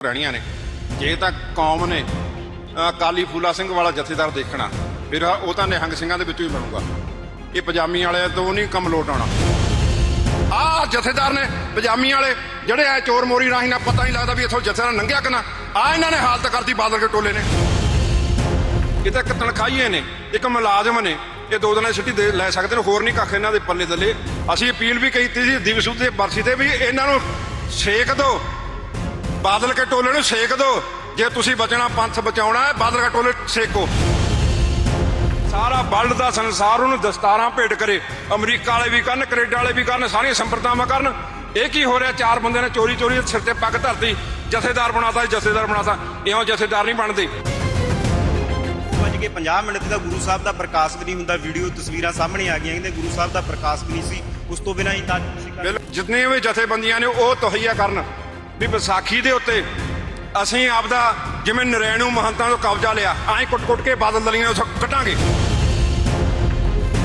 ਰਹਿਣੀਆਂ ਨੇ। ਜੇ ਤਾਂ ਕੌਮ ਨੇ ਅ, ਕਾਲੀ ਫੂਲਾ ਸਿੰਘ ਵਾਲਾ ਜਥੇਦਾਰ ਦੇਖਣਾ ਫਿਰ ਉਹ ਤਾਂ ਨਿਹੰਗ ਸਿੰਘਾਂ ਦੇ ਵਿੱਚੋਂ ਹੀ ਬਣੂਗਾ। ਇਹ ਪਜਾਮੀ ਵਾਲਿਆਂ ਤੋਂ ਨਹੀਂ ਕੰਮ ਲੋਟ ਆਉਣਾ। ਆਹ ਜਥੇਦਾਰ ਨੇ ਪਜਾਮੀ ਵਾਲੇ ਜਿਹੜੇ ਐ ਚੋਰ ਮੋਰੀ ਰਾਹੀਂ ਨਾ ਪਤਾ ਨਹੀਂ ਲੱਗਦਾ ਵੀ ਇੱਥੋਂ ਜਥੇਦਾਰ ਲੰਘਿਆ ਕਿ ਨਾ ਆ ਇਹਨਾਂ ਨੇ ਹਾਲਤ ਕਰਤੀ ਬਾਦਲ ਕੇ ਟੋਲੇ ਨੇ। ਇਹ ਤਾਂ ਇੱਕ ਤਨਖਾਹੀਏ ਨੇ ਇੱਕ ਮੁਲਾਜ਼ਮ ਨੇ ਇਹ ਦੋ ਦਿਨਾਂ ਦੀ ਛੁੱਟੀ ਦੇ ਲੈ ਸਕਦੇ ਨੇ ਹੋਰ ਨਹੀਂ ਕੱਖ ਇਹਨਾਂ ਦੇ ਪੱਲੇ ਥੱਲੇ ਅਸੀਂ ਅਪੀਲ ਵੀ ਕੀਤੀ ਸੀ ਦਿਵਸ ਦੇ ਬਰਸੀ ਤੇ ਵੀ ਇਹਨਾਂ ਨੂੰ ਛੇਕ ਦਿਓ ਬਾਦਲ ਕੇ ਟੋਲੇ ਨੂੰ ਸੇਕ ਦਿਓ ਜੇ ਤੁਸੀਂ ਬਚਣਾ ਪੰਥ ਬਚਾਉਣਾ ਹੈ ਬਾਦਲ ਕੇ ਟੋਲੇ ਸੇਕੋ। ਸਾਰਾ ਵਰਲਡ ਦਾ ਸੰਸਾਰ ਉਹਨੂੰ ਦਸਤਾਰਾਂ ਭੇਟ ਕਰੇ। ਅਮਰੀਕਾ ਵਾਲੇ ਵੀ ਕਰਨ ਕੈਨੇਡਾ ਵਾਲੇ ਵੀ ਕਰਨ ਸਾਰੀਆਂ ਸੰਪਰਦਾਵਾਂ ਕਰਨ। ਇਹ ਕੀ ਹੋ ਰਿਹਾ? ਚਾਰ ਬੰਦੇ ਨੇ ਚੋਰੀ ਚੋਰੀ ਸਿਰ ਤੇ ਪੱਗ ਧਰਤੀ। ਜਥੇਦਾਰ ਬਣਾਤਾ ਜਥੇਦਾਰ ਬਣਾਤਾ। ਇਉਂ ਜਥੇਦਾਰ ਨਹੀਂ ਬਣਦੇ। ਵੱਜ ਕੇ 50 ਮਿੰਟ ਦਾ ਗੁਰੂ ਸਾਹਿਬ ਦਾ ਪ੍ਰਕਾਸ਼ ਵੀ ਨਹੀਂ ਹੁੰਦਾ। ਵੀਡੀਓ ਤਸਵੀਰਾਂ ਸਾਹਮਣੇ ਆ ਗਈਆਂ ਕਹਿੰਦੇ ਗੁਰੂ ਸਾਹਿਬ ਦਾ ਪ੍ਰਕਾਸ਼ ਵੀ ਨਹੀਂ ਸੀ। ਉਸ ਤੋਂ ਬਿਨਾਂ ਹੀ ਤਾਂ ਜਿਤਨੇ ਵੀ ਜਥੇਬੰਦੀਆਂ ਨੇ ਉਹ ਤਹਈਆ ਕਰਨ। ਵੀ ਵਿਸਾਖੀ ਦੇ ਉੱਤੇ ਅਸੀਂ ਆਪਦਾ ਜਿਵੇਂ ਨਰੈਣੂ ਮਹੰਤਾਂ ਤੋਂ ਕਬਜ਼ਾ ਲਿਆ, ਐਂ ਕੁੱਟ-ਕੁੱਟ ਕੇ ਬਾਦਲ ਦਲੀਆਂ ਉਸ ਕੱਟਾਂਗੇ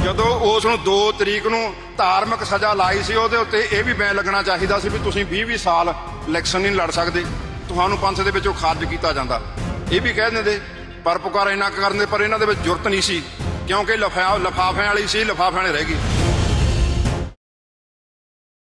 ਜਦੋਂ ਉਸ ਨੂੰ 2 ਤਰੀਕ ਨੂੰ ਧਾਰਮਿਕ ਸਜ਼ਾ ਲਾਈ ਸੀ, ਉਹਦੇ ਉੱਤੇ ਇਹ ਵੀ ਬੈਨ ਲੱਗਣਾ ਚਾਹੀਦਾ ਸੀ ਵੀ ਤੁਸੀਂ 20-20 ਸਾਲ ਇਲੈਕਸ਼ਨ ਨਹੀਂ ਲੜ ਸਕਦੇ। ਤੁਹਾਨੂੰ ਪੰਥ ਦੇ ਵਿੱਚੋਂ ਖਾਰਜ ਕੀਤਾ ਜਾਂਦਾ। ਇਹ ਵੀ ਕਹਿ ਦਿੰਦੇ, ਪਰ ਪੁਕਾਰ ਇੰਨਾ ਕੁ ਕਰਨ ਦੇ, ਪਰ ਇਹਨਾਂ ਦੇ ਵਿੱਚ ਜੁਰਤ ਨਹੀਂ ਸੀ, ਕਿਉਂਕਿ ਲਫਾ ਲਫਾਫਿਆਂ ਵਾਲੀ ਸੀ, ਲਫਾਫਿਆਂ ਵਾਲੇ ਰਹਿ ਗਈ।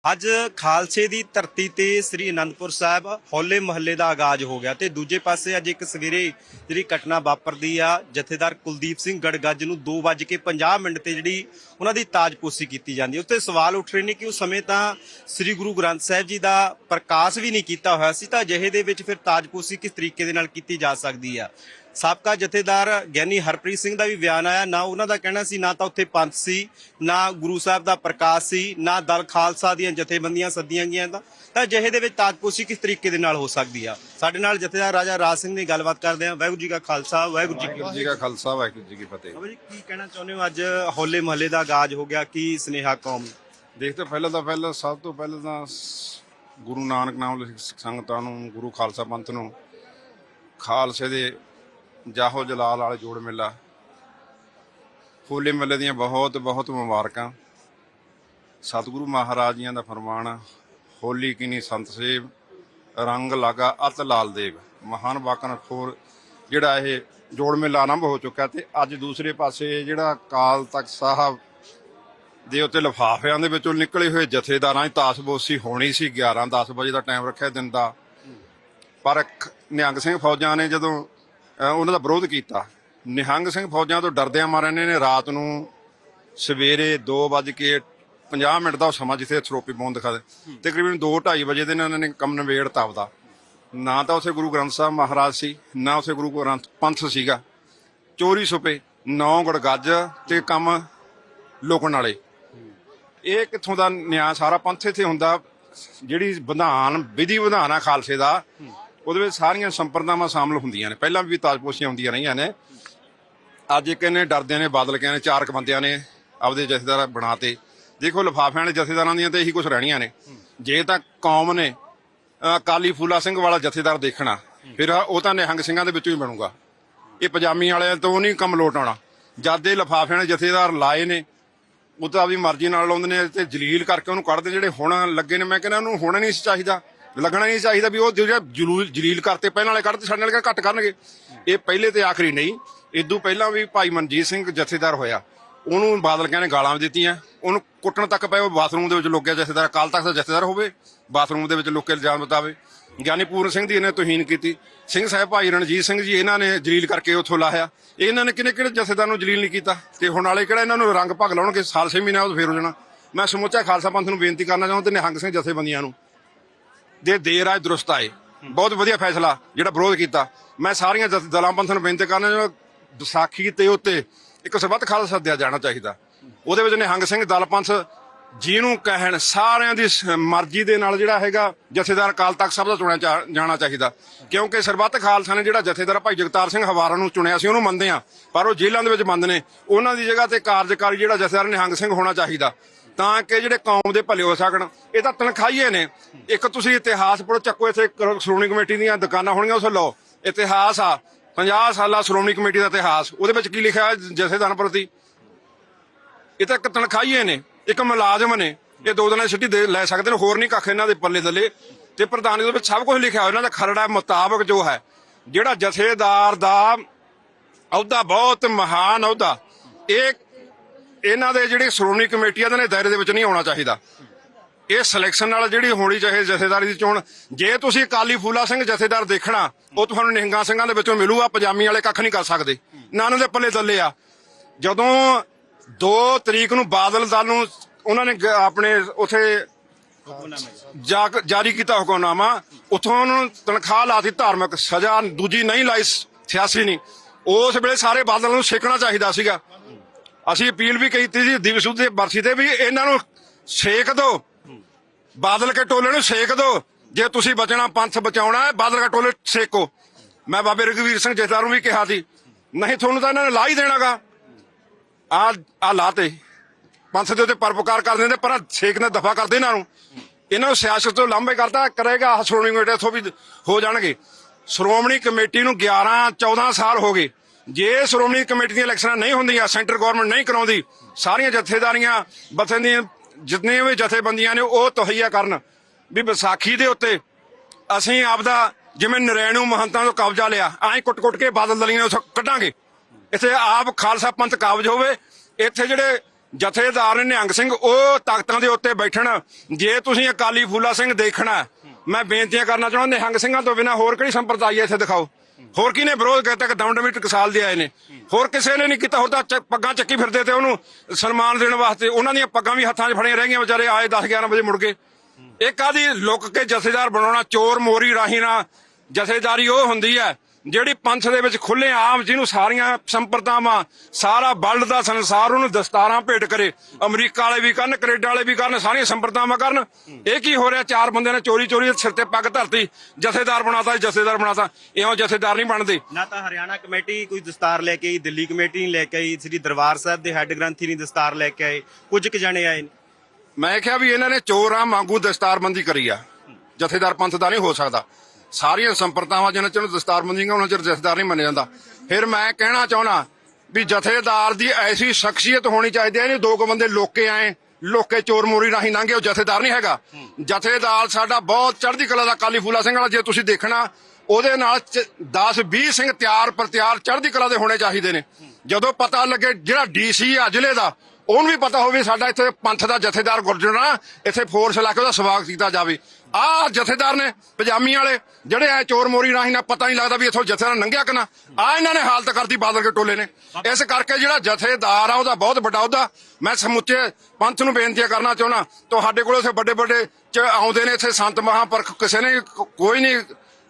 ਅੱਜ ਖਾਲਸੇ ਦੀ ਧਰਤੀ ਤੇ ਸ੍ਰੀ ਅਨੰਦਪੁਰ ਸਾਹਿਬ ਹੌਲੇ ਮਹੱਲੇ ਦਾ ਆਗਾਜ਼ ਹੋ ਗਿਆ ਤੇ ਦੂਜੇ ਪਾਸੇ ਅੱਜ ਇੱਕ ਸਵੇਰੇ ਜਿਹੜੀ ਘਟਨਾ ਵਾਪਰਦੀ ਆ, ਜਥੇਦਾਰ ਕੁਲਦੀਪ ਸਿੰਘ ਗੜਗੱਜ ਨੂੰ 2:50 ਮਿੰਟ ਤੇ ਜਿਹੜੀ ਉਹਨਾਂ ਦੀ ਤਾਜਪੋਸ਼ੀ ਕੀਤੀ ਜਾਂਦੀ ਹੈ। ਉੱਤੇ ਸਵਾਲ ਉੱਠ ਰਹੇ ਨੇ ਕਿ ਉਸ ਸਮੇਂ ਤਾਂ ਸ੍ਰੀ ਗੁਰੂ ਗ੍ਰੰਥ ਸਾਹਿਬ ਜੀ ਦਾ ਪ੍ਰਕਾਸ਼ ਵੀ ਨਹੀਂ ਕੀਤਾ ਹੋਇਆ ਸੀ, ਤਾਂ ਅਜਿਹੇ ਦੇ ਵਿੱਚ ਫਿਰ ਤਾਜਪੋਸ਼ੀ ਕਿਸ ਤਰੀਕੇ ਦੇ ਨਾਲ ਕੀਤੀ ਜਾ ਸਕਦੀ ਆ? ਸਾਬਕਾ ਜਥੇਦਾਰ ਗਿਆਨੀ ਹਰਪ੍ਰੀਤ ਸਿੰਘ ਦਾ ਵੀ ਬਿਆਨ ਆਇਆ। ਨਾ ਉਹਨਾਂ ਦਾ ਕਹਿਣਾ ਸੀ ਨਾ ਤਾਂ ਉੱਥੇ ਪੰਥ ਸੀ ਨਾ ਗੁਰੂ ਸਾਹਿਬ ਦਾ ਪ੍ਰਕਾਸ਼ ਸੀ ਨਾ ਦਲ ਖਾਲਸਾ ਦੀਆਂ ਜਥੇਬੰਦੀਆਂ ਸੱਦੀਆਂ ਗਈਆਂ ਤਾਂ। ਤਾਂ ਜਿਹੇ ਦੇ ਵਿੱਚ ਤਾਜਪੋਸ਼ੀ ਕਿਸ ਤਰੀਕੇ ਦੇ ਨਾਲ ਹੋ ਸਕਦੀ ਆ? ਸਾਡੇ ਨਾਲ ਜਥੇਦਾਰ ਰਾਜਾ ਰਾਜ ਸਿੰਘ ਦੀ ਗੱਲਬਾਤ ਕਰਦੇ ਆ ਵਾਹਿਗੁਰੂ ਜੀ ਕਾ ਖਾਲਸਾ ਵਾਹਿਗੁਰੂ ਜੀ ਕੀ ਜੀ ਕਾ ਖਾਲਸਾ ਵਾਹਿਗੁਰੂ ਜੀ ਕੀ ਫਤਿਹ। ਬਾਬਾ ਜੀ ਕੀ ਕਹਿਣਾ ਚਾਹੁੰਦੇ ਹੋ? ਅੱਜ ਹੋਲੇ ਮਹੱਲੇ ਦਾ ਆਗਾਜ਼ ਹੋ ਗਿਆ। ਕੀ ਸਨੇਹਾ ਕੌਮ? ਨੂੰ? ਦੇਖ ਤਾਂ ਪਹਿਲਾਂ ਤਾਂ ਪਹਿਲਾਂ ਸਭ ਤੋਂ ਪਹਿਲਾਂ ਤਾਂ ਗੁਰੂ ਨਾਨਕ ਨਾਮ ਸੰਗਤਾਂ ਨੂੰ ਗੁਰੂ ਖਾਲਸਾ ਪੰਥ ਨੂੰ ਖਾਲਸੇ ਦੇ ਜਾਹੋ ਜਲਾਲ ਵਾਲੇ ਜੋੜ ਮੇਲਾ। ਹੋਲੇ ਮਹੱਲੇ ਦੀਆਂ ਬਹੁਤ ਬਹੁਤ ਮੁਬਾਰਕਾਂ। ਸਤਿਗੁਰੂ ਮਹਾਰਾਜ ਜੀਆਂ ਦਾ ਫਰਮਾਨ ਹੋਲੀ ਕਿਨੀ ਸੰਤ ਸੇਵ, ਰੰਗ ਲਾਗਾ ਅਤ ਲਾਲ ਦੇਵ। ਮਹਾਨ ਵਾਕਨ ਖੋਰ ਜਿਹੜਾ ਇਹ ਜੋੜ ਮੇਲਾ ਆਰੰਭ ਹੋ ਚੁੱਕਾ ਤੇ ਅੱਜ ਦੂਸਰੇ ਪਾਸੇ ਜਿਹੜਾ ਕਾਲ ਤਖਤ ਸਾਹਿਬ ਦੇ ਉੱਤੇ ਲਫਾਫਿਆਂ ਦੇ ਵਿੱਚੋਂ ਨਿਕਲੇ ਹੋਏ ਜਥੇਦਾਰਾਂ ਦੀ ਤਾਸਬੋਸੀ ਹੋਣੀ ਸੀ 11 10 ਵਜੇ ਦਾ ਟਾਈਮ ਰੱਖਿਆ ਦਿਨ ਦਾ। ਪਰ ਨਿਹੰਗ ਸਿੰਘ ਫੌਜਾਂ ਨੇ ਜਦੋਂ ਅ, ਉਹਨਾਂ ਦਾ ਵਿਰੋਧ ਕੀਤਾ। ਨਿਹੰਗ ਸਿੰਘ ਫੌਜਾਂ ਤੋਂ ਡਰਦਿਆਂ ਮਾਰਿਆਂ ਨੇ ਰਾਤ ਨੂੰ ਸਵੇਰੇ 2:50 ਮਿੰਟ ਦਾ ਉਹ ਸਮਾਂ ਜਿੱਥੇ ਸਰੋਪੀ ਬੋਨ ਦਿਖਾ ਦੇ ਤਕਰੀਬਨ 2:30 ਵਜੇ ਦੇ ਇਹਨਾਂ ਨੇ ਕੰਮ ਨਵੇੜਤਾ ਆਪਦਾ। ਨਾ ਤਾਂ ਉਥੇ ਗੁਰੂ ਗ੍ਰੰਥ ਸਾਹਿਬ ਮਹਾਰਾਜ ਸੀ ਨਾ ਉਥੇ ਗੁਰੂ ਗ੍ਰੰਥ ਪੰਥ ਸੀਗਾ। ਚੋਰੀ ਸੁਪੇ ਨੌ ਗੜਗੱਜ ਤੇ ਕੰਮ ਲੋਕਣ ਵਾਲੇ। ਇਹ ਕਿੱਥੋਂ ਦਾ ਨਿਆਂ? ਸਾਰਾ ਪੰਥ ਇੱਥੇ ਹੁੰਦਾ। ਜਿਹੜੀ ਵਿਧਾਨ ਵਿਧੀ ਵਿਧਾਨ ਆ ਖਾਲਸੇ ਦਾ ਉਹਦੇ ਵਿੱਚ ਸਾਰੀਆਂ ਸੰਪਰਦਾਵਾਂ ਸ਼ਾਮਲ ਹੁੰਦੀਆਂ ਨੇ। ਪਹਿਲਾਂ ਵੀ ਤਾਜਪੋਸ਼ੀਆਂ ਹੁੰਦੀਆਂ ਰਹੀਆਂ ਨੇ। ਅੱਜ ਇੱਕ ਇਹਨੇ ਡਰਦੇ ਨੇ ਬਾਦਲ ਕਹਿੰਦੇ ਚਾਰ ਕੁ ਬੰਦਿਆਂ ਨੇ ਆਪਦੇ ਜਥੇਦਾਰ ਬਣਾਤੇ। ਦੇਖੋ ਲਿਫਾਫਿਆਂ ਵਾਲੇ ਜਥੇਦਾਰਾਂ ਦੀਆਂ ਤੇ ਇਹੀ ਕੁਝ ਰਹਿਣੀਆਂ ਨੇ। ਜੇ ਤਾਂ ਕੌਮ ਨੇ ਅ, ਕਾਲੀ ਫੂਲਾ ਸਿੰਘ ਵਾਲਾ ਜਥੇਦਾਰ ਦੇਖਣਾ ਫਿਰ ਉਹ ਤਾਂ ਨਿਹੰਗ ਸਿੰਘਾਂ ਦੇ ਵਿੱਚੋਂ ਹੀ ਬਣੂਗਾ। ਇਹ ਪਜਾਮੀ ਵਾਲਿਆਂ ਤੋਂ ਨਹੀਂ ਕੰਮ ਲੋਟ ਆਉਣਾ। ਜਦ ਇਹ ਲਿਫਾਫਿਆਂ ਨੇ ਜਥੇਦਾਰ ਲਾਏ ਨੇ ਉਹ ਤਾਂ ਆਪਦੀ ਮਰਜ਼ੀ ਨਾਲ ਲਾਉਂਦੇ ਨੇ ਤੇ ਜਲੀਲ ਕਰਕੇ ਉਹਨੂੰ ਕੱਢਦੇ ਜਿਹੜੇ ਹੁਣ ਲੱਗੇ ਨੇ ਮੈਂ ਕਹਿੰਦਾ ਉਹਨੂੰ ਹੋਣਾ ਨਹੀਂ ਸੀ ਚਾਹੀਦਾ। ਲੱਗਣਾ ਨਹੀਂ ਚਾਹੀਦਾ ਵੀ ਉਹ ਜਿਹੜਾ ਜਲੂਲ ਜਲੀਲ ਕਰਤੇ ਪਹਿਲਾਂ ਵਾਲੇ ਕੱਢਦੇ ਸਾਡੇ ਵਾਲੇ ਘੱਟ ਕਰਨਗੇ? ਇਹ ਪਹਿਲੇ ਤੇ ਆਖਰੀ ਨਹੀਂ। ਇਦੋਂ ਪਹਿਲਾਂ ਵੀ ਭਾਈ ਮਨਜੀਤ ਸਿੰਘ ਜਥੇਦਾਰ ਹੋਇਆ। ਉਹਨੂੰ ਬਾਦਲ ਕਹਿੰਦੇ ਗਾਲਾਂ ਵੀ ਦਿੱਤੀਆਂ। ਉਹਨੂੰ ਕੁੱਟਣ ਤੱਕ ਪਏ ਉਹ ਬਾਥਰੂਮ ਦੇ ਵਿੱਚ ਲੁਕਿਆ ਜਥੇਦਾਰ ਕਾਲ ਤੱਕ ਦਾ ਜਥੇਦਾਰ ਹੋਵੇ, ਬਾਥਰੂਮ ਦੇ ਵਿੱਚ ਲੁੱਕ ਕੇ ਇਲਜ਼ਾਮ ਬਤਾਵੇ ਗਿਆਨੀ ਪੂਰਨ ਸਿੰਘ ਦੀ ਇਹਨੇ ਤੋਹੀਨ ਕੀਤੀ। ਸਿੰਘ ਸਾਹਿਬ ਭਾਈ ਰਣਜੀਤ ਸਿੰਘ ਜੀ, ਇਹਨਾਂ ਨੇ ਜਲੀਲ ਕਰਕੇ ਉੱਥੋਂ ਲਾਇਆ ਇਹਨਾਂ ਨੇ ਕਿਹਨੇ ਕਿਹੜੇ ਜਥੇਦਾਰ ਨੂੰ ਜਲੀਲ ਨਹੀਂ ਕੀਤਾ? ਤੇ ਹੁਣ ਵਾਲੇ ਕਿਹੜਾ ਇਹਨਾਂ ਨੂੰ ਰੰਗ ਭਗ ਲਾਉਣਗੇ? ਸਾਲ ਛੇ ਮਹੀਨੇ ਉਹ ਫੇਰ ਹੋ ਜਾਣਾ। ਮੈਂ ਸਮੁੱਚਾ ਖਾਲਸਾ ਪੰਥ ਨੂੰ ਬੇਨਤੀ ਕਰਨਾ ਚਾਹੁੰਦਾ ਤੇ ਨਿਹੰਗ ਸਿੰਘ ਜਥੇਬੰਦੀਆਂ ਨੂੰ। ਦੇ ਦੇਰ ਆਏ ਦਰੁਸਤ ਆਏ ਬਹੁਤ ਵਧੀਆ ਫੈਸਲਾ ਜਿਹੜਾ ਵਿਰੋਧ ਕੀਤਾ। ਮੈਂ ਸਾਰੀਆਂ ਜਥ- ਨੂੰ ਬੇਨਤੀ ਕਰਨਾ ਚਾਹੁੰਦਾ ਵਿਸਾਖੀ ਤੇ ਉੱਤੇ ਇੱਕ ਸਰਬੱਤ ਖਾਲਸਾ ਸੱਦਿਆ ਜਾਣਾ ਚਾਹੀਦਾ। ਉਹਦੇ ਵਿੱਚ ਨਿਹੰਗ ਸਿੰਘ ਦਲ ਪੰਥ ਜਿਹਨੂੰ ਕਹਿਣ, ਸਾਰਿਆਂ ਦੀ ਮਰਜ਼ੀ ਦੇ ਨਾਲ ਜਿਹੜਾ ਹੈਗਾ ਜਥੇਦਾਰ ਅਕਾਲ ਤਖ਼ਤ ਸਾਹਿਬ ਦਾ ਚੁਣਿਆ ਜਾਣਾ ਚਾਹੀਦਾ। ਕਿਉਂਕਿ ਸਰਬੱਤ ਖਾਲਸਾ ਨੇ ਜਿਹੜਾ ਜਥੇਦਾਰ ਭਾਈ ਜਗਤਾਰ ਸਿੰਘ ਹਵਾਰਾ ਨੂੰ ਚੁਣਿਆ ਸੀ, ਉਹਨੂੰ ਮੰਨਦੇ ਆ ਪਰ ਉਹ ਜੇਲ੍ਹਾਂ ਦੇ ਵਿੱਚ ਬੰਦ ਨੇ। ਉਹਨਾਂ ਦੀ ਜਗ੍ਹਾ ਤੇ ਕਾਰਜਕਾਰੀ ਜਿਹੜਾ ਜਥੇਦਾਰ ਨਿਹੰਗ ਸਿੰਘ ਹੋਣਾ ਚਾਹੀਦਾ। ਤਾਂ ਕਿ ਜਿਹੜੇ ਕੌਮ ਦੇ ਭਲੇ ਹੋ ਸਕਣ। ਇਹ ਤਾਂ ਤਨਖਾਹੀਏ ਨੇ। ਇੱਕ ਤੁਸੀਂ ਇਤਿਹਾਸ ਪੜੋ ਚੱਕੋ ਇੱਥੇ ਸ਼੍ਰੋਮਣੀ ਕਮੇਟੀ ਦੀਆਂ ਦੁਕਾਨਾਂ ਹੋਣਗੀਆਂ, ਉਸ ਲਓ। ਇਤਿਹਾਸ ਆ 50 ਸਾਲਾ ਸ਼੍ਰੋਮਣੀ ਕਮੇਟੀ ਦਾ ਇਤਿਹਾਸ। ਉਹਦੇ ਵਿੱਚ ਕੀ ਲਿਖਿਆ ਹੈ? ਜਥੇਦਾਰ ਪ੍ਰਤੀ। ਇਹ ਤਾਂ ਇੱਕ ਤਨਖਾਹੀਏ ਨੇ, ਇੱਕ ਮੁਲਾਜ਼ਮ ਨੇ। ਇਹ ਦੋ ਦਿਨਾਂ ਦੀ ਛੁੱਟੀ ਦੇ ਲੈ ਸਕਦੇ ਨੇ, ਹੋਰ ਨਹੀਂ ਕੱਖ ਇਹਨਾਂ ਦੇ ਪੱਲੇ ਥੱਲੇ। ਤੇ ਪ੍ਰਧਾਨੀ ਦੇ ਵਿੱਚ ਸਭ ਕੁਝ ਲਿਖਿਆ ਇਹਨਾਂ ਦਾ ਖਰੜਾ ਮੁਤਾਬਕ ਜੋ ਹੈ, ਜਿਹੜਾ ਜਥੇਦਾਰ ਦਾ ਅਹੁਦਾ ਬਹੁਤ ਮਹਾਨ ਅਹੁਦਾ, ਇਹ ਇਹਨਾਂ ਦੇ ਜਿਹੜੀ ਸ਼੍ਰੋਮਣੀ ਕਮੇਟੀਆਂ ਦੇ ਦਾਇਰੇ ਦੇ ਵਿੱਚ ਨਹੀਂ ਆਉਣਾ ਚਾਹੀਦਾ। ਇਹ ਸਿਲੈਕਸ਼ਨ ਨਾਲ ਜਿਹੜੀ ਹੋਣੀ ਚਾਹੀਦੀ ਜਥੇਦਾਰੀ ਦੀ ਚੋਣ, ਜੇ ਤੁਸੀਂ ਕਾਲੀ ਫੂਲਾ ਸਿੰਘ ਜਥੇਦਾਰ ਦੇਖਣਾ, ਉਹ ਤੁਹਾਨੂੰ ਨਿਹੰਗਾ ਸਿੰਘਾਂ ਦੇ ਵਿੱਚੋਂ ਮਿਲੂਗਾ, ਪੰਜਾਮੀ ਵਾਲੇ ਕੱਖ ਨਹੀਂ ਕਰ ਸਕਦੇ। ਨਾ ਉਹਨਾਂ ਦੇ ਪੱਲੇ ਦੱਲੇ ਆ। ਜਦੋਂ 2 ਤਰੀਕ ਨੂੰ ਬਾਦਲ ਦਲ ਨੂੰ ਉਹਨਾਂ ਨੇ ਗ- ਆਪਣੇ ਉਥੇ ਜਾਰੀ ਕੀਤਾ ਹੁਕਮਨਾਮਾ, ਉਥੋਂ ਉਹਨਾਂ ਤਨਖਾਹ ਲਾਤੀ ਧਾਰਮਿਕ, ਸਜ਼ਾ ਦੂਜੀ ਨਹੀਂ ਲਾਈ 86 ਨਹੀਂ। ਉਸ ਵੇਲੇ ਸਾਰੇ ਬਾਦਲ ਨੂੰ ਛੇਕਣਾ ਚਾਹੀਦਾ ਸੀਗਾ। ਅਸੀਂ ਅਪੀਲ ਵੀ ਕੀਤੀ ਸੀ ਦਿਵਸ ਦੇ ਬਰਸੀ ਤੇ ਵੀ ਇਹਨਾਂ ਨੂੰ ਸੇਕ ਦਿਓ ਬਾਦਲ ਕੇ ਟੋਲੇ ਨੂੰ ਸੇਕ ਦਿਓ ਜੇ ਤੁਸੀਂ ਬਚਣਾ, ਪੰਥ ਬਚਾਉਣਾ ਹੈ, ਬਾਦਲ ਕੇ ਟੋਲੇ ਸੇਕੋ। ਮੈਂ ਬਾਬੇ ਰਘਵੀਰ ਸਿੰਘ ਜਥੇਦਾਰ ਨੂੰ ਵੀ ਕਿਹਾ ਸੀ, ਨਹੀਂ ਤੁਹਾਨੂੰ ਤਾਂ ਇਹਨਾਂ ਨੇ ਲਾ ਹੀ ਦੇਣਾਗਾ। ਆ ਆ ਲਾਤੇ ਪੰਥ ਦੇ ਉੱਤੇ ਪਰਪਕਾਰ ਕਰ ਦਿੰਦੇ ਪਰ ਆਹ ਛੇਕ ਨੇ ਦਫਾ ਕਰਦੇ ਇਹਨਾਂ ਨੂੰ। ਇਹਨਾਂ ਨੂੰ ਸਿਆਸਤ ਤੋਂ ਲਾਂਭੇ ਕਰਦਾ, ਕਰੇਗਾ ਆਹ ਸ਼੍ਰੋਮਣੀ ਕਮੇਟੀ ਇੱਥੋਂ ਵੀ ਹੋ ਜਾਣਗੇ। ਸ਼੍ਰੋਮਣੀ ਕਮੇਟੀ ਨੂੰ 11 14 ਸਾਲ ਹੋ ਗਏ। ਜੇ ਸ਼੍ਰੋਮਣੀ ਕਮੇਟੀ ਦੀਆਂ ਇਲੈਕਸ਼ਨਾਂ ਨਹੀਂ ਹੁੰਦੀਆਂ, ਸੈਂਟਰ ਗਵਰਨਮੈਂਟ ਨਹੀਂ ਕਰਾਉਂਦੀ, ਸਾਰੀਆਂ ਜਥੇਦਾਰੀਆਂ ਬਥੇਂ ਦੀਆਂ, ਜਿੰਨੇ ਵੀ ਜਥੇਬੰਦੀਆਂ ਨੇ, ਉਹ ਤਹਈਆ ਕਰਨ। ਵੀ ਵਿਸਾਖੀ ਦੇ ਉੱਤੇ ਅਸੀਂ ਆਪਦਾ ਜਿਵੇਂ ਨਰੈਣੂ ਮਹੰਤਾਂ ਤੋਂ ਕਬਜ਼ਾ ਲਿਆ, ਐਂ ਕੁੱਟ-ਕੁੱਟ ਕੇ ਬਾਦਲ ਦਲੀਆਂ ਉੱਥੋਂ ਕੱਢਾਂਗੇ। ਇੱਥੇ ਆਪ ਖਾਲਸਾ ਪੰਥ ਕਾਬਜ ਹੋਵੇ, ਇੱਥੇ ਜਿਹੜੇ ਜਥੇਦਾਰ ਨੇ ਨਿਹੰਗ ਸਿੰਘ, ਉਹ ਤਾਕਤਾਂ ਦੇ ਉੱਤੇ ਬੈਠਣ। ਜੇ ਤੁਸੀਂ ਅਕਾਲੀ ਫੂਲਾ ਸਿੰਘ ਦੇਖਣਾ, ਮੈਂ ਬੇਨਤੀਆਂ ਕਰਨਾ ਚਾਹੁੰਦਾ, ਨਿਹੰਗ ਸਿੰਘਾਂ ਤੋਂ ਬਿਨਾ ਹੋਰ ਕਿਹੜੀ ਸੰਪਰਦਾਈ ਹੈ ਇੱਥੇ ਦਿਖਾਓ? ਹੋਰ ਕਿਹਨੇ ਵਿਰੋਧ ਕੀਤਾ ਕਿ ਦਮਦਮੀ ਟਕਸਾਲ ਦੇ ਆਏ ਨੇ? ਹੋਰ ਕਿਸੇ ਨੇ ਨਹੀਂ ਕੀਤਾ, ਹੋਰ ਤਾਂ ਚ- ਪੱਗਾਂ ਚੱਕੀ ਫਿਰਦੇ ਤੇ ਉਹਨੂੰ ਸਨਮਾਨ ਦੇਣ ਵਾਸਤੇ। ਉਹਨਾਂ ਦੀਆਂ ਪੱਗਾਂ ਵੀ ਹੱਥਾਂ 'ਚ ਫੜੀਆਂ ਰਹਿ ਗਈਆਂ ਵਿਚਾਰੇ, ਆਏ 10 11 ਵਜੇ ਮੁੜ ਗਏ ਇਹ ਕਾਦੀ ਲੁੱਕ ਕੇ ਜਥੇਦਾਰ ਬਣਾਉਣਾ, ਚੋਰ ਮੋਰੀ ਰਾਹੀਂ ਨਾ ਜਥੇਦਾਰੀ ਉਹ ਹੁੰਦੀ ਹੈ ਜਿਹੜੀ ਪੰਥ ਦੇ ਵਿੱਚ ਖੁੱਲੇ ਆਮ ਜਿਹਨੂੰ ਸਾਰੀਆਂ ਸੰਪਰਦਾਵਾਂ ਸਾਰਾ ਵਰਲਡ ਦਾ ਸੰਸਾਰ ਉਹਨੂੰ ਦਸਤਾਰਾਂ ਭੇਟ ਕਰੇ। ਅਮਰੀਕਾ ਵਾਲੇ ਵੀ ਕਰਨ ਕੈਨੇਡਾ ਵਾਲੇ ਵੀ ਕਰਨ ਸਾਰੀਆਂ ਸੰਪਰਦਾਵਾਂ ਕਰਨ। ਇਹ ਕੀ ਹੋ ਰਿਹਾ? ਚਾਰ ਬੰਦਿਆਂ ਨੇ ਚੋਰੀ ਚੋਰੀ ਸਿਰ ਤੇ ਪੱਗ ਧਰਤੀ। ਜਥੇਦਾਰ ਬਣਾਤਾ ਜਥੇਦਾਰ ਬਣਾਤਾ। ਇਹੋ ਜਥੇਦਾਰ ਨਹੀਂ ਬਣਦੇ। ਨਾ ਤਾਂ ਹਰਿਆਣਾ ਕਮੇਟੀ ਕੋਈ ਦਸਤਾਰ ਲੈ ਕੇ ਆਈ ਦਿੱਲੀ ਕਮੇਟੀ ਨਹੀਂ ਲੈ ਕੇ ਆਈ ਸ੍ਰੀ ਦਰਬਾਰ ਸਾਹਿਬ ਦੇ ਹੈੱਡ ਗ੍ਰੰਥੀ ਨਹੀਂ ਦਸਤਾਰ ਲੈ ਕੇ ਆਏ। ਕੁਝ ਕੁ ਜਣੇ ਆਏ ਮੈਂ ਕਿਹਾ ਵੀ ਇਹਨਾਂ ਨੇ ਚੋਰਾਂ ਵਾਂਗੂ ਦਸਤਾਰਬੰਦੀ ਕਰੀ ਆ। ਜਥੇਦਾਰ ਪੰਥ ਦਾ ਨਹੀਂ ਹੋ ਸਕਦਾ। ਸਾਰੀਆਂ ਸੰਪਰਦਾਵਾਂ ਜਿਹਨਾਂ ਚ ਉਹਨੂੰ ਦਸਤਾਰਬੰਦੀ ਉਹਨਾਂ ਚਿਰ ਜਥੇਦਾਰ ਨਹੀਂ ਮੰਨਿਆ ਜਾਂਦਾ। ਫਿਰ ਮੈਂ ਕਹਿਣਾ ਚਾਹਣਾ ਵੀ ਜਥੇਦਾਰ ਦੀ ਐਸੀ ਸ਼ਖਸੀਅਤ ਹੋਣੀ ਚਾਹੀਦੀ ਹੈ ਨਹੀਂ ਦੋ ਕੁ ਬੰਦੇ ਲੋਕੇ ਆਏ, ਲੋਕੇ ਚੋਰ ਮੋਰੀ ਰਾਹੀਂ ਲੰਘੇ ਉਹ ਜਥੇਦਾਰ ਨਹੀਂ ਹੈਗਾ। ਜਥੇਦਾਰ ਸਾਡਾ ਬਹੁਤ ਚੜ੍ਹਦੀ ਕਲਾ ਦਾ ਕਾਲੀ ਫੂਲਾ ਸਿੰਘ ਵਾਲਾ, ਜੇ ਤੁਸੀਂ ਦੇਖਣਾ, ਉਹਦੇ ਨਾਲ 10 20 ਸਿੰਘ ਤਿਆਰ ਪ੍ਰਤਿਆਰ ਚੜ੍ਹਦੀ ਕਲਾ ਦੇ ਹੋਣੇ ਚਾਹੀਦੇ ਨੇ। ਜਦੋਂ ਪਤਾ ਲੱਗੇ ਜਿਹੜਾ ਡੀਸੀ ਆ ਜ਼ਿਲ੍ਹੇ ਦਾ, ਉਹਨੂੰ ਵੀ ਪਤਾ ਹੋਵੇ ਸਾਡਾ ਇੱਥੇ ਪੰਥ ਦਾ ਜਥੇਦਾਰ ਗੁਰਜਣਾ, ਇੱਥੇ ਫੋਰਸ ਲਾ ਕੇ ਉਹਦਾ ਸਵਾਗਤ ਕੀਤਾ ਜਾਵੇ। ਆਹ ਜਥੇਦਾਰ ਨੇ ਪਜਾਮੀ ਵਾਲੇ, ਜਿਹੜੇ ਐ ਚੋਰ ਮੋਰੀ ਰਾਹੀਂ ਨਾ ਪਤਾ ਨਹੀਂ ਲੱਗਦਾ ਵੀ ਇੱਥੋਂ ਜਥੇਦਾਰ ਨੰਗਿਆ ਕਿ ਨਾ। ਆ ਇਹਨਾਂ ਨੇ ਹਾਲਤ ਕਰਤੀ ਬਾਦਲ ਕੇ ਟੋਲੇ ਨੇ। ਇਸ ਕਰਕੇ ਜਿਹੜਾ ਜਥੇਦਾਰ ਆ, ਉਹਦਾ ਬਹੁਤ ਵੱਡਾ ਉਹਦਾ ਮੈਂ ਸਮੁੱਚੇ ਪੰਥ ਨੂੰ ਬੇਨਤੀ ਕਰਨਾ ਚਾਹੁੰਦਾ। ਤੁਹਾਡੇ ਕੋਲ ਇੱਥੇ ਵੱਡੇ ਵੱਡੇ ਆਉਂਦੇ ਨੇ, ਇੱਥੇ ਸੰਤ ਮਹਾਂਪੁਰਖ ਕਿਸੇ ਨੇ ਕੋਈ ਨਹੀਂ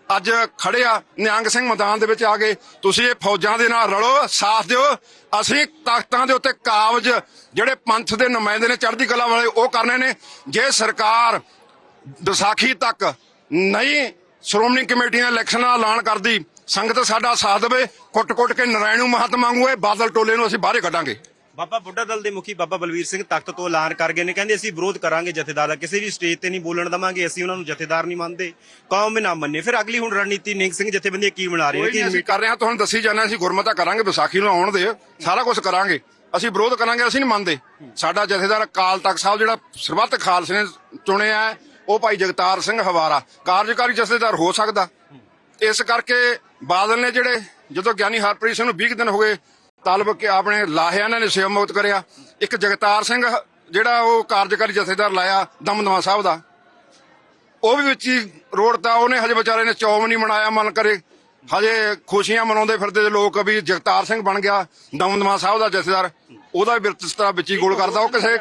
ਅੱਜ ਖੜੇ ਆ ਨਿਹੰਗ ਸਿੰਘ ਮੈਦਾਨ ਦੇ ਵਿੱਚ ਆ ਗਏ ਤੁਸੀਂ ਇਹ ਫੌਜਾਂ ਦੇ ਨਾਲ ਰਲੋ, ਸਾਥ ਦਿਓ। ਅਸੀਂ ਤਾਕਤਾਂ ਦੇ ਉੱਤੇ ਕਾਬਜ, ਜਿਹੜੇ ਪੰਥ ਦੇ ਨੁਮਾਇੰਦੇ ਨੇ ਚੜ੍ਹਦੀ ਕਲਾ ਵਾਲੇ, ਉਹ ਕਰਨੇ ਨੇ। ਜੇ ਸਰਕਾਰ ਵਿਸਾਖੀ ਤੱਕ ਨਹੀਂ ਸ਼੍ਰੋਮਣੀ ਕਮੇਟੀ ਨੇ ਇਲੈਕਸ਼ਨ ਦਾ ਐਲਾਨ ਕਰਦੀ। ਸੰਗਤ ਸਾਡਾ ਸਾਥ ਦੇਵੇ ਕੁੱਟ-ਕੁੱਟ ਕੇ ਨਰਾਇਣੂ ਮਹਤ ਮੰਗੂ ਇਹ ਬਾਦਲ ਟੋਲੇ ਨੂੰ ਅਸੀਂ ਬਾਹਰੇ ਕੱਢਾਂਗੇ। ਬਾਬਾ ਬੁੱਢਾ ਦਲ ਦੇ ਮੁਖੀ ਬਾਬਾ ਬਲਵੀਰ ਸਿੰਘ ਤਖਤ ਤੋਂ ਐਲਾਨ ਕਰ ਗਏ ਨੇ। ਕਹਿੰਦੇ ਅਸੀਂ ਵਿਰੋਧ ਕਰਾਂਗੇ ਜਥੇਦਾਰ ਦਾ ਕਿਸੇ ਵੀ ਸਟੇਜ ਤੇ ਨਹੀਂ ਬੋਲਣ ਦਵਾਂਗੇ ਅਸੀਂ ਉਹਨਾਂ ਨੂੰ ਜਥੇਦਾਰ ਨਹੀਂ ਮੰਨਦੇ। ਕੌਮ ਨਾ ਮੰਨੇ। ਫਿਰ ਅਗਲੀ ਹੁਣ ਰਣਨੀਤੀ ਨਿੰਗ ਸਿੰਘ ਜਥੇਬੰਦੀਆਂ ਕੀ ਬਣਾ ਰਹੀ ਨੇ ਨਹੀਂ ਅਸੀਂ ਕਿ ਕਰ ਰਹੇ ਹਾਂ ਤੁਹਾਨੂੰ ਦੱਸੀ ਜਾਣਾ ਅਸੀਂ ਗੁਰਮਤਾ ਕਰਾਂਗੇ ਵਿਸਾਖੀ ਨੂੰ ਆਉਣ ਦੇ ਸਾਰਾ ਕੁਝ ਕਰਾਂਗੇ। ਅਸੀਂ ਵਿਰੋਧ ਕਰਾਂਗੇ ਅਸੀਂ ਨਹੀਂ ਮੰਨਦੇ। ਸਾਡਾ ਜਥੇਦਾਰ ਅਕਾਲ ਤਖਤ ਸਾਹਿਬ ਜਿਹੜਾ ਸਰਬੱਤ ਖਾਲਸੇ ਨੇ ਚੁਣਿਆ ਹੈ, ਉਹ ਭਾਈ ਜਗਤਾਰ ਸਿੰਘ ਹਵਾਰਾ, ਕਾਰਜਕਾਰੀ ਜਥੇਦਾਰ ਹੋ ਸਕਦਾ। ਇਸ ਕਰਕੇ ਬਾਦਲ ਨੇ ਜਿਹੜੇ, ਜਦੋਂ ਗਿਆਨੀ ਹਰਪ੍ਰੀਤ ਸਿੰਘ ਨੂੰ 20 ਕੁ ਦਿਨ ਹੋ ਗਏ, ਤਲਬ ਕੇ ਆਪਣੇ ਲਾਹਿਆ ਇਹਨਾਂ ਨੇ ਸੇਵਾ ਮੁਕਤ ਕਰਿਆ। ਇੱਕ ਜਗਤਾਰ ਸਿੰਘ ਜਿਹੜਾ ਉਹ ਕਾਰਜਕਾਰੀ ਜਥੇਦਾਰ ਲਾਇਆ ਦਮਦਮਾ ਸਾਹਿਬ ਦਾ। ਉਹ ਵੀ ਵਿੱਚ ਹੀ ਰੋੜਤਾ ਉਹਨੇ ਹਜੇ ਵਿਚਾਰੇ ਨੇ ਚੌਮ ਨਹੀਂ ਮਨਾਇਆ ਮਨ ਕਰੇ। ਹਜੇ ਖੁਸ਼ੀਆਂ ਮਨਾਉਂਦੇ ਫਿਰਦੇ ਲੋਕ ਵੀ ਜਗਤਾਰ ਸਿੰਘ ਬਣ ਗਿਆ ਦਮਦਮਾ ਸਾਹਿਬ ਦਾ ਜਥੇਦਾਰ। ਉਹਦਾ ਵੀ ਬਿਰਤਸਤਾ ਵਿੱਚ ਹੀ ਗੋਲ ਕਰਦਾ। ਉਹ ਕਿਸੇ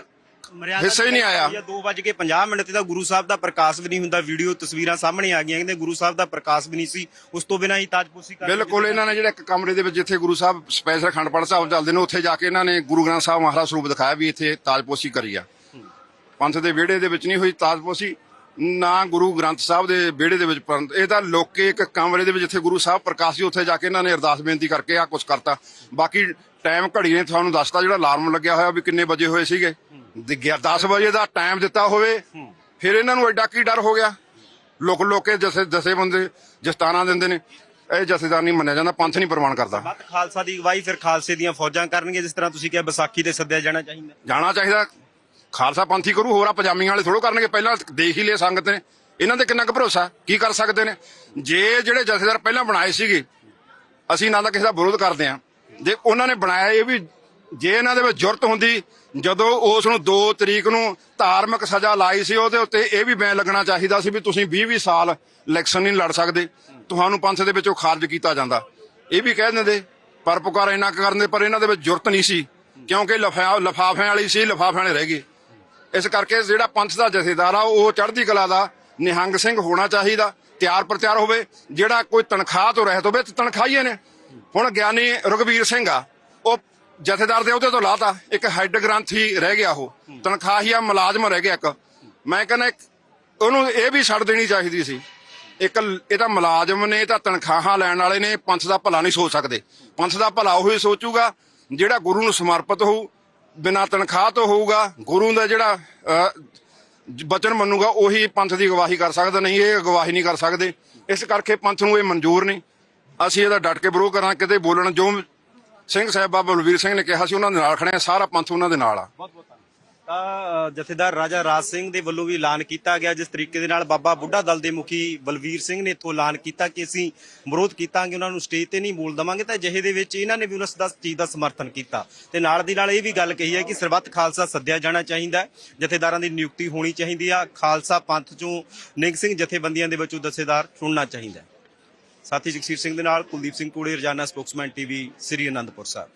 ਹਿੱਸਾ ਹੀ ਨਹੀਂ ਆਇਆ। 2:50 ਮਿੰਟ ਤੇ ਤਾਂ ਗੁਰੂ ਸਾਹਿਬ ਦਾ ਪ੍ਰਕਾਸ਼ ਵੀ ਨਹੀਂ ਹੁੰਦਾ। ਵੀਡੀਓ ਤਸਵੀਰਾਂ ਸਾਹਮਣੇ ਆ ਗਈਆਂ ਕਹਿੰਦੇ ਗੁਰੂ ਸਾਹਿਬ ਦਾ ਪ੍ਰਕਾਸ਼ ਵੀ ਨਹੀਂ ਸੀ। ਉਸ ਤੋਂ ਬਿਨਾਂ ਹੀ ਤਾਜਪੋਸ਼ੀ ਕਰ ਬਿਲਕੁਲ ਇਹਨਾਂ ਨੇ ਜਿਹੜਾ ਇੱਕ ਕਮਰੇ ਦੇ ਵਿੱਚ ਜਿੱਥੇ ਗੁਰੂ ਸਾਹਿਬ ਸਪੈਸ਼ਲ ਅਖੰਡ ਪਾਠ ਸਾਹਿਬ ਚੱਲਦੇ ਨੇ ਉੱਥੇ ਜਾ ਕੇ ਇਹਨਾਂ ਨੇ ਗੁਰੂ ਗ੍ਰੰਥ ਸਾਹਿਬ ਮਹਾਰਾਜ ਸਰੂਪ ਦਿਖਾਇਆ ਵੀ ਇੱਥੇ ਤਾਜਪੋਸ਼ੀ ਕਰੀ ਆ। ਪੰਥ ਦੇ ਵਿਹੜੇ ਦੇ ਵਿੱਚ ਨਹੀਂ ਹੋਈ ਤਾਜਪੋਸ਼ੀ ਨਾ ਗੁਰੂ ਗ੍ਰੰਥ ਸਾਹਿਬ ਦੇ ਵਿਹੜੇ ਦੇ ਵਿੱਚ ਪਰੰਤ ਇਹ ਤਾਂ ਲੋਕੇ ਇੱਕ ਕਮਰੇ ਦੇ ਵਿੱਚ ਜਿੱਥੇ ਗੁਰੂ ਸਾਹਿਬ ਪ੍ਰਕਾਸ਼ ਸੀ ਉੱਥੇ ਜਾ ਕੇ ਇਹਨਾਂ ਨੇ ਅਰਦਾਸ ਬੇਨਤੀ ਕਰਕੇ ਆ ਕੁਝ ਕਰਤਾ। ਬਾਕੀ ਟਾਈਮ ਘੜੀ ਨੇ ਤੁਹਾਨੂੰ ਦੱਸਤਾ ਜਿਹੜਾ ਅਲਾਰਮ ਲੱਗਿਆ ਹੋਇਆ ਵੀ ਕਿੰਨੇ ਵਜੇ ਹੋਏ ਸੀਗੇ। 10 ਵਜੇ ਦਾ ਟਾਈਮ ਦਿੱਤਾ ਹੋਵੇ ਫਿਰ ਇਹਨਾਂ ਨੂੰ ਐਡਾ ਕੀ ਡਰ ਹੋ ਗਿਆ? ਲੋਕ ਲੋਕੇ ਜਸੇ ਜਸੇ ਬੰਦੇ ਜਸਤਾਨਾ ਦਿੰਦੇ ਨੇ। ਇਹ ਜਥੇਦਾਰ ਨਹੀਂ ਮੰਨਿਆ ਜਾਂਦਾ ਪੰਥ ਨਹੀਂ ਪ੍ਰਮਾਣ ਕਰਦਾ। ਮਤ ਖਾਲਸਾ ਦੀ ਅਗਵਾਈ ਫਿਰ ਖਾਲਸੇ ਦੀਆਂ ਫੌਜਾਂ ਕਰਨਗੇ ਜਿਸ ਤਰ੍ਹਾਂ ਤੁਸੀਂ ਕਿਹਾ ਵਿਸਾਖੀ ਤੇ ਸੱਦਿਆ ਜਾਣਾ ਚਾਹੀਦਾ। ਜਾਣਾ ਚਾਹੀਦਾ। ਖਾਲਸਾ ਪੰਥੀ ਕਰੂ ਹੋਰ ਆ ਪਜਾਮੀਆਂ ਵਾਲੇ ਥੋੜੋ ਕਰਨਗੇ ਪਹਿਲਾਂ ਦੇਖ ਹੀ ਲਿਆ ਸੰਗਤ ਨੇ। ਇਹਨਾਂ ਤੇ ਕਿੰਨਾ ਕੁ ਭਰੋਸਾ? ਕੀ ਕਰ ਸਕਦੇ ਨੇ? ਜੇ ਜਿਹੜੇ ਜਥੇਦਾਰ ਪਹਿਲਾਂ ਬਣਾਏ ਸੀਗੇ ਅਸੀਂ ਨਾ ਤਾਂ ਕਿਸੇ ਦਾ ਵਿਰੋਧ ਕਰਦੇ ਆ ਜੇ ਉਹਨਾਂ ਨੇ ਬਣਾਇਆ ਇਹ ਵੀ ਜੇ ਇਹਨਾਂ ਦੇ ਵਿੱਚ ਜ਼ਰੂਰਤ ਹੁੰਦੀ, ਜਦੋਂ ਉਸ ਨੂੰ 2 ਤਰੀਕ ਨੂੰ ਧਾਰਮਿਕ ਸਜ਼ਾ ਲਾਈ ਸੀ, ਉਹਦੇ ਉੱਤੇ ਇਹ ਵੀ ਬੈਨ ਲੱਗਣਾ ਚਾਹੀਦਾ ਸੀ ਵੀ ਤੁਸੀਂ 20 20 ਸਾਲ ਇਲੈਕਸ਼ਨ ਨਹੀਂ ਲੜ ਸਕਦੇ। ਤੁਹਾਨੂੰ ਪੰਥ ਦੇ ਵਿੱਚੋਂ ਖਾਰਜ ਕੀਤਾ ਜਾਂਦਾ। ਇਹ ਵੀ ਕਹਿ ਦਿੰਦੇ ਪਰ ਪੁਕਾਰ ਇੰਨਾ ਕੁ ਪਰ ਇਹਨਾਂ ਦੇ ਵਿੱਚ ਜ਼ਰੂਰਤ ਨਹੀਂ ਸੀ, ਕਿਉਂਕਿ ਲਫਾ, ਲਫਾਫਿਆਂ ਵਾਲੀ ਸੀ, ਲਫਾਫਿਆਂ ਵਾਲੇ ਰਹਿ ਗਏ ਇਸ ਕਰਕੇ ਜਿਹੜਾ ਪੰਥ ਦਾ ਜਥੇਦਾਰ ਆ, ਉਹ ਚੜ੍ਹਦੀ ਕਲਾ ਦਾ ਨਿਹੰਗ ਸਿੰਘ ਹੋਣਾ ਚਾਹੀਦਾ, ਤਿਆਰ ਪ੍ਰਚਾਰ ਹੋਵੇ। ਜਿਹੜਾ ਕੋਈ ਤਨਖਾਹ ਤੋਂ ਰਹਿਤ ਹੋਵੇ, ਤੇ ਤਨਖਾਹੀਏ ਨੇ। ਹੁਣ ਗਿਆਨੀ ਰਘਵੀਰ ਸਿੰਘ ਆ, ਉਹ ਜਥੇਦਾਰ ਦੇ ਉਹਦੇ ਤੋਂ ਲਾਤਾ। ਇੱਕ ਹੈੱਡ ਗ੍ਰੰਥੀ ਰਹਿ ਗਿਆ ਉਹ। ਤਨਖਾਹੀਆ ਮੁਲਾਜ਼ਮ ਰਹਿ ਗਿਆ ਇੱਕ। ਮੈਂ ਕਹਿੰਦਾ ਉਹਨੂੰ ਇਹ ਵੀ ਛੱਡ ਦੇਣੀ ਚਾਹੀਦੀ ਸੀ। ਇੱਕ ਇਹ ਤਾਂ ਮੁਲਾਜ਼ਮ ਨੇ ਇਹ ਤਾਂ ਤਨਖਾਹਾਂ ਲੈਣ ਵਾਲੇ ਨੇ ਪੰਥ ਦਾ ਭਲਾ ਨਹੀਂ ਸੋਚ ਸਕਦੇ। ਪੰਥ ਦਾ ਭਲਾ ਉਹੀ ਸੋਚੂਗਾ ਜਿਹੜਾ ਗੁਰੂ ਨੂੰ ਸਮਰਪਿਤ ਹੋਊ ਬਿਨਾਂ ਤਨਖਾਹ ਤੋਂ ਹੋਊਗਾ ਗੁਰੂ ਦਾ ਜਿਹੜਾ ਅਹ, ਬਚਨ ਮੰਨੂਗਾ ਉਹੀ ਪੰਥ ਦੀ ਗਵਾਹੀ ਕਰ ਸਕਦਾ ਨਹੀਂ ਇਹ ਗਵਾਹੀ ਨਹੀਂ ਕਰ ਸਕਦੇ। ਇਸ ਕਰਕੇ ਪੰਥ ਨੂੰ ਇਹ ਮਨਜ਼ੂਰ ਨਹੀਂ। ਅਸੀਂ ਇਹਦਾ ਡਟ ਕੇ ਵਿਰੋਧ ਕਰਾਂ ਕਿਤੇ ਬੋਲਣ ਜੋ ਸਿੰਘ ਸਾਹਿਬ ਬਾਬਾ ਬਲਵੀਰ ਸਿੰਘ ਨੇ ਕਿਹਾ ਸੀ ਉਹਨਾਂ ਦੇ ਨਾਲ ਖੜੇ ਆ, ਸਾਰਾ ਪੰਥ ਉਹਨਾਂ ਦੇ ਨਾਲ ਆ। ਬਹੁਤ ਬਹੁਤ ਤਾਂ ਜਥੇਦਾਰ ਰਾਜਾ ਰਾਜ ਸਿੰਘ ਦੇ ਵੱਲੋਂ ਵੀ ਐਲਾਨ ਕੀਤਾ ਗਿਆ, ਜਿਸ ਤਰੀਕੇ ਦੇ ਨਾਲ ਬਾਬਾ ਬੁੱਢਾ ਦਲ ਦੇ ਮੁਖੀ ਬਲਵੀਰ ਸਿੰਘ ਨੇ ਇੱਥੋਂ ਐਲਾਨ ਕੀਤਾ ਕਿ ਅਸੀਂ ਵਿਰੋਧ ਕੀਤਾਂਗੇ, ਉਹਨਾਂ ਨੂੰ ਸਟੇਜ ਤੇ ਨਹੀਂ ਬੋਲ ਦਵਾਂਗੇ, ਤਾਂ ਜਿਹੇ ਦੇ ਵਿੱਚ ਇਹਨਾਂ ਨੇ ਵੀ ਉਸ ਦਾ ਚੀਜ਼ ਦਾ ਸਮਰਥਨ ਕੀਤਾ। ਤੇ ਨਾਲ ਦੀ ਨਾਲ ਇਹ ਵੀ ਗੱਲ ਕਹੀ ਹੈ ਕਿ ਸਰਬੱਤ ਖਾਲਸਾ ਸੱਦਿਆ ਜਾਣਾ ਚਾਹੀਦਾ ਜਥੇਦਾਰਾਂ ਦੀ ਨਿਯੁਕਤੀ ਹੋਣੀ ਚਾਹੀਦੀ ਆ, ਖਾਲਸਾ ਪੰਥ ਚੋਂ ਨਿੰਗ ਸਿੰਘ ਜਥੇਬੰਦੀਆਂ ਦੇ ਵਿੱਚੋਂ ਜਥੇਦਾਰ ਚੁਣਨਾ ਚਾਹੀਦਾ ਸਾਥੀ ਜਗਸੀਰ ਸਿੰਘ ਦੇ ਨਾਲ ਕੁਲਦੀਪ ਸਿੰਘ ਕੋੜੇ ਰਜਾਨਾ ਸਪੋਕਸਮੈਨ ਟੀਵੀ ਸ੍ਰੀ ਅਨੰਦਪੁਰ ਸਾਹਿਬ।